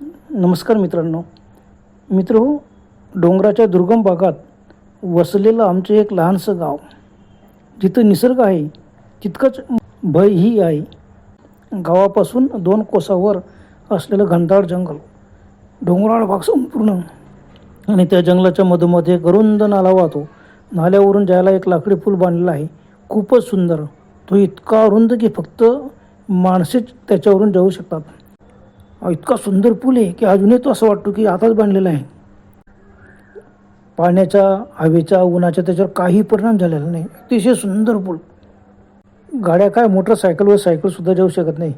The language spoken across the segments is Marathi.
नमस्कार मित्रांनो. मित्र हो डोंगराच्या दुर्गम भागात वसलेलं आमचं एक लहानसं गाव जिथं निसर्ग आहे तितकंच भयही आहे. गावापासून दोन कोसावर असलेलं घनदाट जंगल डोंगराळ भाग संपूर्ण. आणि त्या जंगलाच्या मधोमध्ये गरुंद नाला वाहतो. नाल्यावरून जायला एक लाकडी पूल बांधलेला आहे. खूपच सुंदर. तो इतका अरुंद की फक्त माणसेच त्याच्यावरून जाऊ शकतात. इतका सुंदर पूल आहे की अजूनही तो असं वाटतो की आताच बांधलेला आहे. पाण्याच्या हवेच्या उन्हाच्या त्याच्यावर काही परिणाम झालेला नाही. अतिशय सुंदर पूल. गाड्या काय मोटरसायकलवर सायकलसुद्धा जाऊ शकत नाही.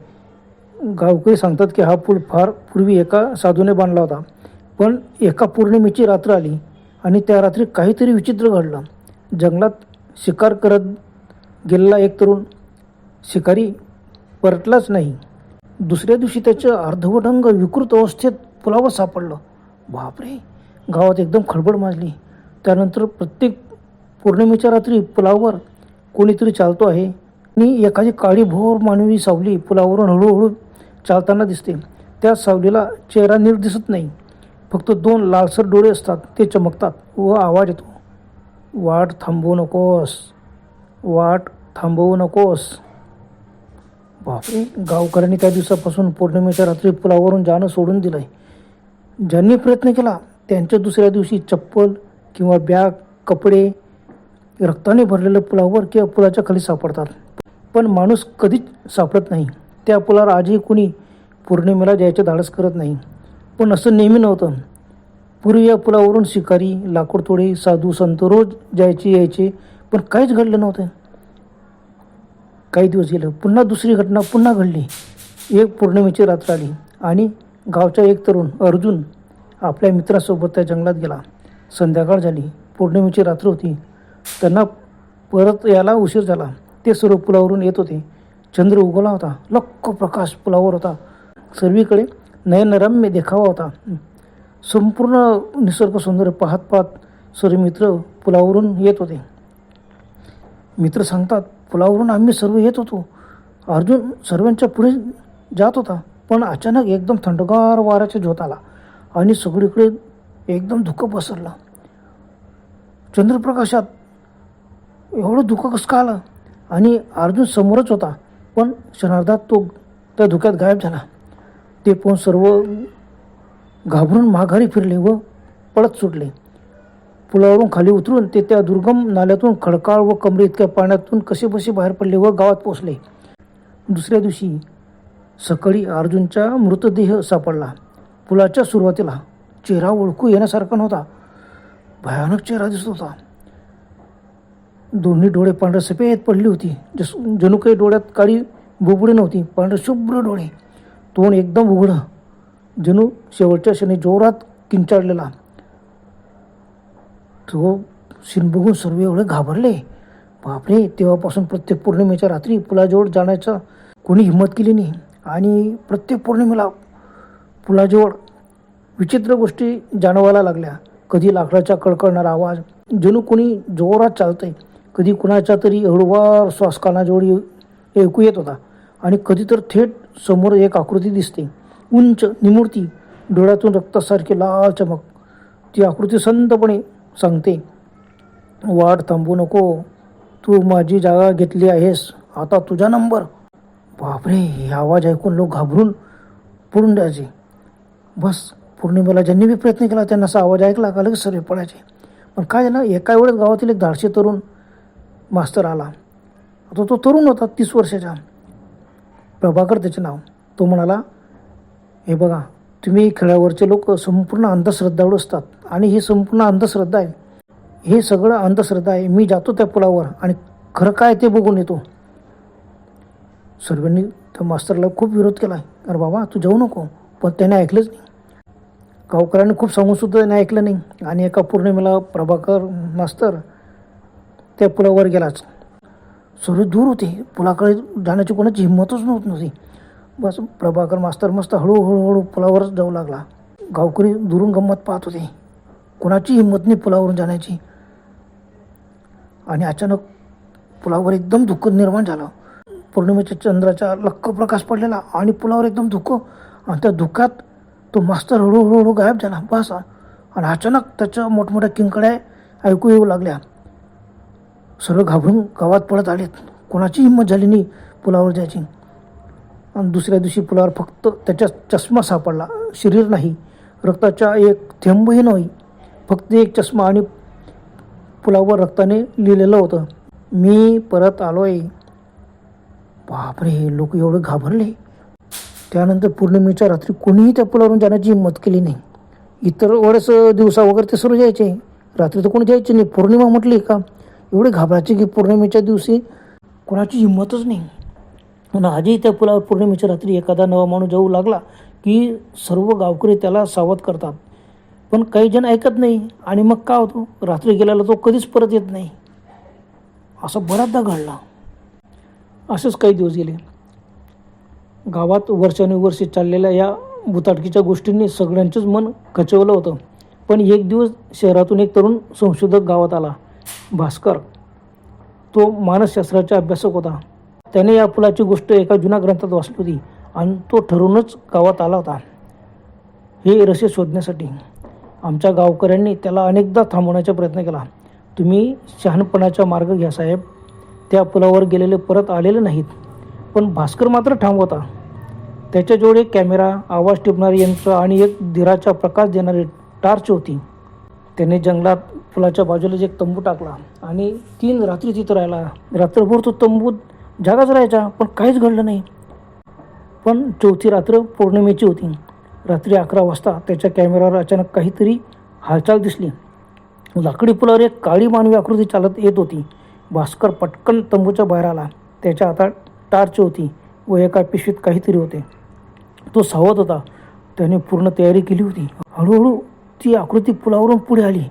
गावकरी सांगतात की हा पूल फार पूर्वी एका साधूने बांधला होता. पण एका पौर्णिमेची रात्र आली आणि त्या रात्री काहीतरी विचित्र घडलं. जंगलात शिकार करत गेलेला एक तरुण शिकारी परतलाच नाही. दुसऱ्या दिवशी त्याचं अर्धवटंग विकृत अवस्थेत पुलावर सापडलं. बापरे गावात एकदम खळबळ माजली. त्यानंतर प्रत्येक पौर्णिमेच्या रात्री पुलावर कोणीतरी चालतो आहे. आणि एखादी काळी भोर मानवी सावली पुलावरून हळूहळू चालताना दिसते. त्या सावलीला चेहरा नीट दिसत नाही. फक्त दोन लालसर डोळे असतात. ते चमकतात व आवाज येतो. वाट थांबवू नकोस. वाट थांबवू नकोस. बापरे गावकऱ्यांनी त्या दिवसापासून पौर्णिमेच्या रात्री पुलावरून जाणं सोडून दिलं आहे ज्यांनी प्रयत्न केला त्यांच्या दुसऱ्या दिवशी चप्पल किंवा बॅग कपडे रक्ताने भरलेल्या पुलावर किंवा पुलाच्या खाली सापडतात. पण माणूस कधीच सापडत नाही. त्या पुलावर आजही कुणी पौर्णिमेला जायचं धाडस करत नाही. पण असं नेहमी नव्हतं. पूर्वी या पुलावरून शिकारी लाकूडतोडे साधू संत रोज जायचे यायचे पण काहीच घडलं नव्हतं. काही दिवस गेलं पुन्हा दुसरी घटना पुन्हा घडली. एक पौर्णिमेची रात्र आली आणि गावचा एक तरुण अर्जुन आपल्या मित्रासोबत त्या जंगलात गेला. संध्याकाळ झाली पौर्णिमेची रात्र होती. त्यांना परत यायला उशीर झाला. ते सर्व पुलावरून येत होते. चंद्र उगवला होता. लक्क प्रकाश पुलावर होता. सर्वीकडे नयनरम्य देखावा होता. संपूर्ण निसर्ग सौंदर्य पाहत पाहत सर्व मित्र पुलावरून येत होते. मित्र सांगतात पुलावरून आम्ही सर्व येत होतो. अर्जुन सर्वांच्या पुढे जात होता पण अचानक एकदम थंडगार वाऱ्याचा झोत आला आणि सगळीकडे एकदम धुकं पसरलं. चंद्रप्रकाशात एवढं धुकं कसं का आलं? आणि अर्जुन समोरच होता पण क्षणार्धात तो त्या धुक्यात गायब झाला. ते पण सर्व घाबरून माघारी फिरले व पळत सुटले. पुलावरून खाली उतरून ते त्या दुर्गम नाल्यातून खडकाळ व कमरे इतक्या पाण्यातून कसेबसे बाहेर पडले व गावात पोचले दुसऱ्या दिवशी सकाळी अर्जुनचा मृतदेह सापडला. पुलाच्या सुरुवातीला चेहरा ओळखू येण्यासारखा नव्हता. भयानक चेहरा दिसत होता. दोन्ही डोळे पांढरे सफेद पडली होती. जस जणू काही डोळ्यात काळी बुबडी नव्हती पांढरे शुभ्र डोळे. तोंड एकदम उघडं. जणू शेवटच्या क्षणी जोरात किंचाळलेला. तो सीन बघून सर्व एवढे घाबरले. बापरे तेव्हापासून प्रत्येक पौर्णिमेच्या रात्री पुलाजवळ जाण्याचा कोणी हिंमत केली नाही. आणि प्रत्येक पौर्णिमेला पुलाजवळ विचित्र गोष्टी जाणवायला लागल्या. कधी लाकडाचा कळकळणारा आवाज जणू कोणी जोरात चालतंय. कधी कुणाच्या तरी हळूवार श्वास कानाजवळ ऐकू येत होता. आणि कधी तर थेट समोर एक आकृती दिसते. उंच निमूर्ती डोळ्यातून रक्तासारखी लाल चमक. ती आकृती संतपणे सांगते वाट थांबू नको. तू माझी जागा घेतली आहेस. आता तुझा नंबर. बापरे हे आवाज ऐकून लोक घाबरून पडून द्यायचे बस पौर्णिमेला ज्यांनी बी प्रयत्न केला त्यांना असा आवाज ऐकला का? लगेच सर्व पडायचे पण काय झालं? एका वेळेस गावातील एक धाडशी तरुण मास्तर आला. आता तो तरुण होता तीस वर्षाचा. प्रभाकर त्याचे नाव. तो म्हणाला हे बघा तुम्ही खेळावरचे लोक संपूर्ण अंधश्रद्धाळू असतात. आणि ही संपूर्ण अंधश्रद्धा आहे. हे सगळं अंधश्रद्धा आहे. मी जातो त्या पुलावर आणि खरं काय ते बघून येतो. सर्वांनी त्या मास्तरला खूप विरोध केला. अरे बाबा तू जाऊ नको. पण त्याने ऐकलंच नाही. गावकऱ्यांनी खूप सांगून सुद्धा त्याने ऐकलं नाही. आणि एका पौर्णिमेला प्रभाकर मास्तर त्या पुलावर गेलाच. सर्व दूर होते. पुलाकडे जाण्याची कोणाची हिंमतच नव्हत. नव्हती. बस प्रभाकर मास्तर मस्त हळूहळू हळू पुलावरच जाऊ लागला. गावकरी दुरून गंमत पाहत होते. कोणाची हिंमत नाही पुलावरून जाण्याची. आणि अचानक पुलावर एकदम धुक्क निर्माण झालं. पौर्णिमेच्या चंद्राचा लक्क प्रकाश पडलेला आणि पुलावर एकदम धुकं. आणि त्या धुक्यात तो मास्तर हळूहळू हळू गायब झाला. बस. आणि अचानक त्याच्या मोठमोठ्या किंकड्या ऐकू येऊ लागल्या. सर्व घाबरून गावात पडत आलेत. कोणाची हिंमत झाली नाही पुलावर जायची. आणि दुसऱ्या दिवशी पुलावर फक्त त्याच्या चष्मा सापडला. शरीर नाही. रक्ताचा एक थेंबही नाही. फक्त एक चष्मा आणि पुलावर रक्ताने लिहिलेलं होतं. मी परत आलो आहे बापरे लोक एवढे घाबरले. त्यानंतर पौर्णिमेच्या रात्री कोणीही त्या पुलावरून जाण्याची हिंमत केली नाही. इतर वेळेस दिवसा वगैरे ते सुरू जायचे. रात्री तर कोणी जायचे नाही. पौर्णिमा म्हटली का? एवढे घाबरायचे की पौर्णिमेच्या दिवशी कोणाची हिंमतच नाही. आणि आजही त्या पुलावर पौर्णिमेच्या रात्री एखादा नवा माणूस जाऊ लागला की सर्व गावकरी त्याला सावध करतात. पण काही जण ऐकत नाही. आणि मग काय होतो? रात्री गेलेला तो कधीच परत येत नाही. असं बऱ्याचदा घडला. असेच काही दिवस गेले. गावात वर्षानुवर्षे चाललेल्या या भुताटकीच्या गोष्टींनी सगळ्यांचंच मन कचवलं होतं. पण एक दिवस शहरातून एक तरुण संशोधक गावात आला. भास्कर. तो मानसशास्त्राचा अभ्यासक होता. त्याने या पुलाची गोष्ट एका जुन्या ग्रंथात वाचली होती. आणि तो ठरवूनच गावात आला होता. हे रसे शोधण्यासाठी. आमच्या गावकऱ्यांनी त्याला अनेकदा थांबवण्याचा प्रयत्न केला. तुम्ही शहाणपणाचा मार्ग घ्या साहेब. त्या पुलावर गेलेले परत आलेले नाहीत. पण भास्कर मात्र ठाम होता. त्याच्याजवळ एक कॅमेरा आवाज टिपणारे यंत्र आणि एक धीराचा प्रकाश देणारी टार्च होती. त्याने जंगलात पुलाच्या बाजूलाच एक तंबू टाकला आणि तीन रात्री तिथं राहिला. रात्रभर तो तंबूत जागाच राहायचा पण काहीच घडलं नाही. पण चौथी रात्र पौर्णिमेची होती. रात्री अकरा वाजता त्याच्या कॅमेऱ्यावर अचानक काहीतरी हालचाल दिसली. लाकडी पुलावर एक काळी मानवी आकृती चालत येत होती. भास्कर पटकन तंबूच्या बाहेर आला. त्याच्या हातात टार्च होती व एका पिशवीत काहीतरी होते. तो सावध होता. त्याने पूर्ण तयारी केली होती. हळूहळू ती आकृती पुलावरून पुढे आली.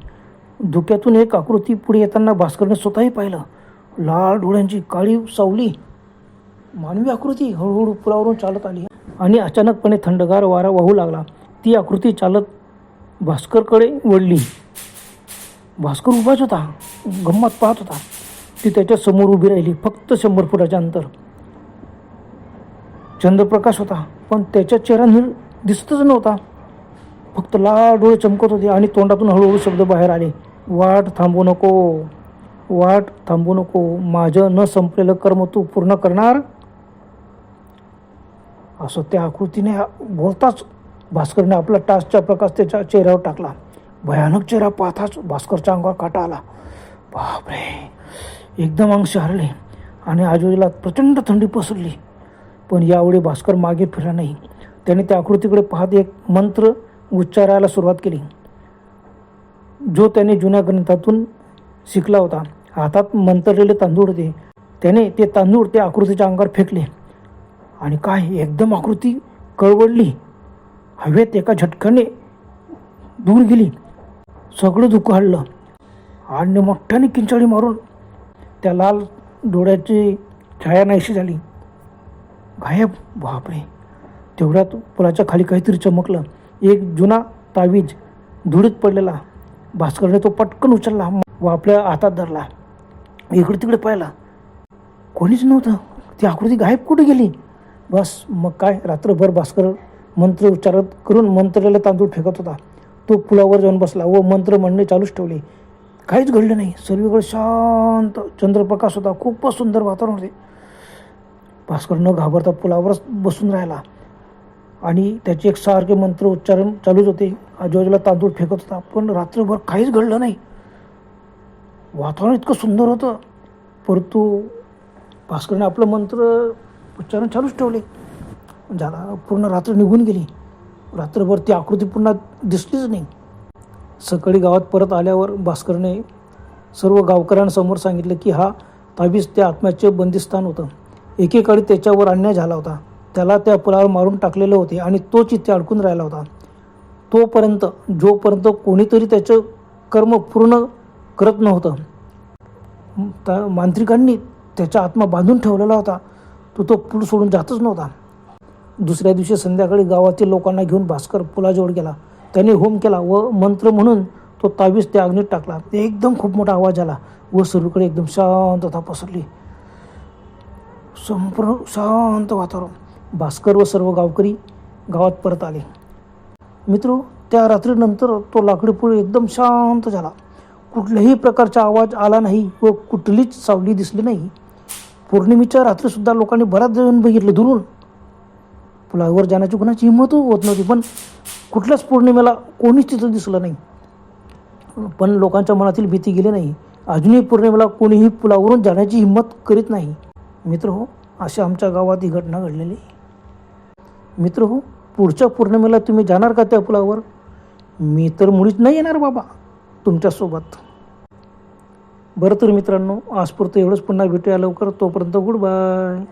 धुक्यातून एक आकृती पुढे येताना भास्करने स्वतःही पाहिलं. लाल डोळ्यांची काळी सावली मानवी आकृती हळूहळू पुलावरून चालत आली. आणि अचानकपणे थंडगार वारा वाहू लागला. ती आकृती चालत भास्करकडे वळली. भास्कर उभाच होता. गंमत पाहत होता. ती त्याच्यासमोर उभी राहिली. फक्त शंभर फुटाच्या अंतर. चंद्रप्रकाश होता. पण त्याच्या चेहरा नीट दिसतच नव्हता. फक्त लाल डोळे चमकत होते आणि तोंडातून हळूहळू शब्द बाहेर आले. वाट थांबू नको. वाट थांबू नको. माझं न संपलेलं कर्म तू पूर्ण करणार असं त्या आकृतीने बोलताच भास्करने आपला टाचचा प्रकाश त्याच्या चेहऱ्यावर टाकला. भयानक चेहरा पाहताच भास्करच्या अंगावर काटा आला. बापरे! एकदम अंग शहरले आणि आजूबाजूला प्रचंड थंडी पसरली. पण यावेळी भास्कर मागे फिरला नाही. त्याने त्या आकृतीकडे पाहत एक मंत्र उच्चारायला सुरुवात केली. जो त्याने जुन्या ग्रंथातून शिकला होता. हातात मंतरलेले तांदूळ होते. त्याने ते तांदूळ त्या आकृतीच्या अंगावर फेकले. आणि काय एकदम आकृती कळवळली हवेत एका झटक्याने दूर गेली. सगळं दुःख हल्लं. आणि मोठ्याने किंचाळी मारून त्या लाल डोळ्याची छाया नाहीशी झाली. गायब बापरे. तेवढ्यात पुलाच्या खाली काहीतरी चमकलं. एक जुना तावीज धुळीत पडलेला. भास्करने तो पटकन उचलला व आपल्या हातात धरला. इकडे तिकडे पाहिला. कोणीच नव्हतं. ती आकृती गायब कुठे गेली? बस मग काय? रात्रभर भास्कर मंत्र उच्चारत करून मंत्राला तांदूळ फेकत होता. तो पुलावर जाऊन बसला व मंत्र म्हणणे चालूच ठेवले. काहीच घडलं नाही. सर्वीकडे शांत चंद्रप्रकाश होता. खूपच सुंदर वातावरण होते. भास्कर न घाबरता पुलावरच बसून राहिला. आणि त्याचे एक सारखे मंत्र उच्चारण चालूच होते. आजूबाजूला तांदूळ फेकत होता. पण रात्रभर काहीच घडलं नाही. वातावरण इतकं सुंदर होतं. परंतु भास्करने आपलं मंत्र उच्चारण चालूच ठेवले. झाला पूर्ण रात्र निघून गेली. रात्रभर ती आकृती पुन्हा दिसलीच नाही. सकाळी गावात परत आल्यावर भास्करने सर्व गावकऱ्यांसमोर सांगितलं की हा ताबीज त्या आत्म्याचे बंदिस्थान होतं. एकेकाळी त्याच्यावर अन्याय झाला होता. त्याला त्या पुलावर मारून टाकलेले होते आणि तोच इथे अडकून राहिला होता. तोपर्यंत जोपर्यंत कोणीतरी त्याचं कर्म पूर्ण करत नव्हतं त्या मांत्रिकांनी त्याचा आत्मा बांधून ठेवलेला होता. तो तो पूल सोडून जातच नव्हता. दुसऱ्या दिवशी संध्याकाळी गावातील लोकांना घेऊन भास्कर पुलाजवळ गेला. त्याने होम केला व मंत्र म्हणून तो तावीस त्या अग्नीत टाकला. ते एकदम खूप मोठा आवाज आला व सर्वीकडे एकदम शांतता पसरली. संपूर्ण शांत वातावरण. भास्कर व सर्व गावकरी गावात परत आले. मित्र त्या रात्रीनंतर तो लाकडी पूल एकदम शांत झाला. कुठल्याही प्रकारचा आवाज आला नाही व कुठलीच सावली दिसली नाही. पौर्णिमेच्या रात्रीसुद्धा लोकांनी बऱ्याच जण बघितलं दुरून. पुलावर जाण्याची कुणाची हिंमत होत नव्हती. पण कुठल्याच पौर्णिमेला कोणीच तिथं दिसलं नाही. पण लोकांच्या मनातील भीती गेली नाही. अजूनही पौर्णिमेला कोणीही पुलावरून जाण्याची हिंमत करीत नाही. मित्र हो अशा आमच्या गावात ही घटना घडलेली मित्र हो पुढच्या पौर्णिमेला तुम्ही जाणार का त्या पुलावर? मी तर मुळीच नाही येणार बाबा तुमच्यासोबत. बरं तर मित्रांनो आजपुरतं एवढंच. पुन्हा भेटूया लवकर. तोपर्यंत गुड बाय